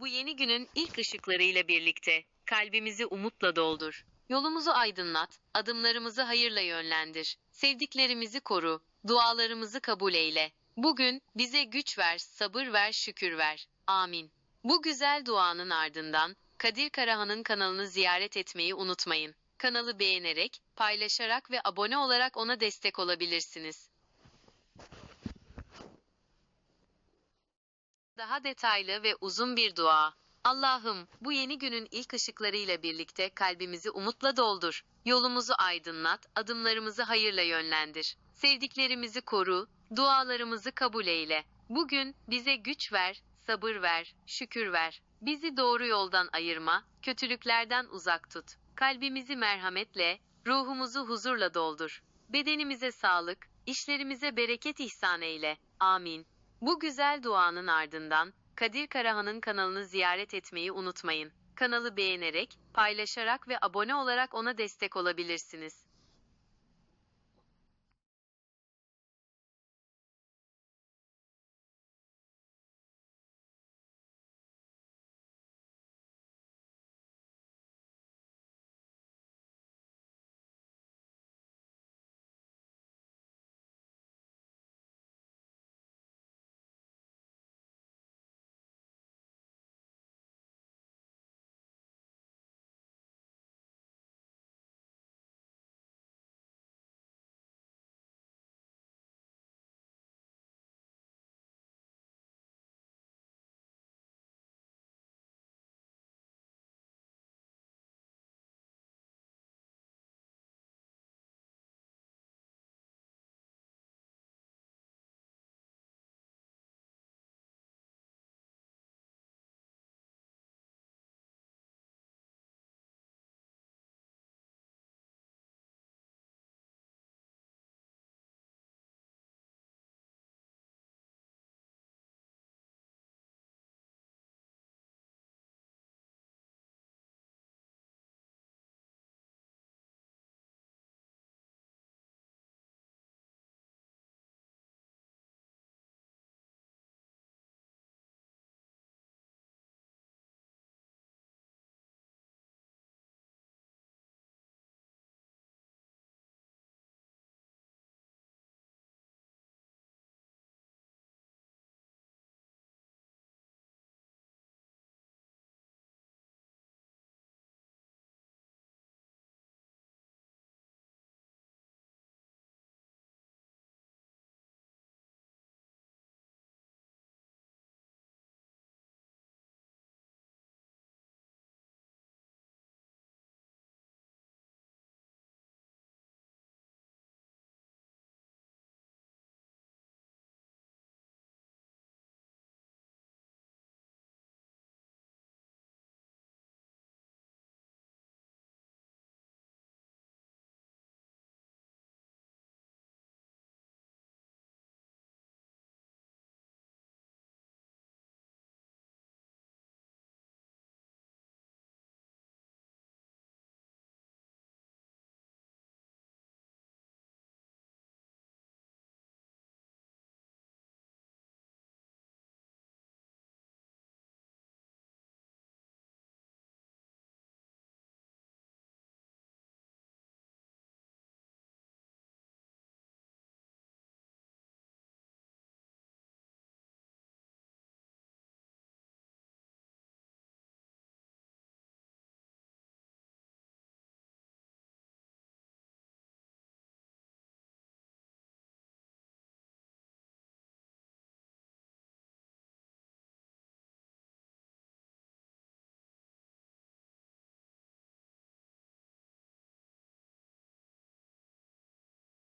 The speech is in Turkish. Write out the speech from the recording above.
Bu yeni günün ilk ışıklarıyla birlikte kalbimizi umutla doldur. Yolumuzu aydınlat, adımlarımızı hayırla yönlendir. Sevdiklerimizi koru, dualarımızı kabul eyle. Bugün bize güç ver, sabır ver, şükür ver. Amin. Bu güzel duanın ardından Kadir Karahan'ın kanalını ziyaret etmeyi unutmayın. Kanalı beğenerek, paylaşarak ve abone olarak ona destek olabilirsiniz. Daha detaylı ve uzun bir dua. Allah'ım, bu yeni günün ilk ışıklarıyla birlikte kalbimizi umutla doldur. Yolumuzu aydınlat, adımlarımızı hayırla yönlendir. Sevdiklerimizi koru, dualarımızı kabul eyle. Bugün bize güç ver, sabır ver, şükür ver. Bizi doğru yoldan ayırma, kötülüklerden uzak tut. Kalbimizi merhametle, ruhumuzu huzurla doldur. Bedenimize sağlık, işlerimize bereket ihsan eyle. Amin. Bu güzel duanın ardından Kadir Karahan'ın kanalını ziyaret etmeyi unutmayın. Kanalı beğenerek, paylaşarak ve abone olarak ona destek olabilirsiniz.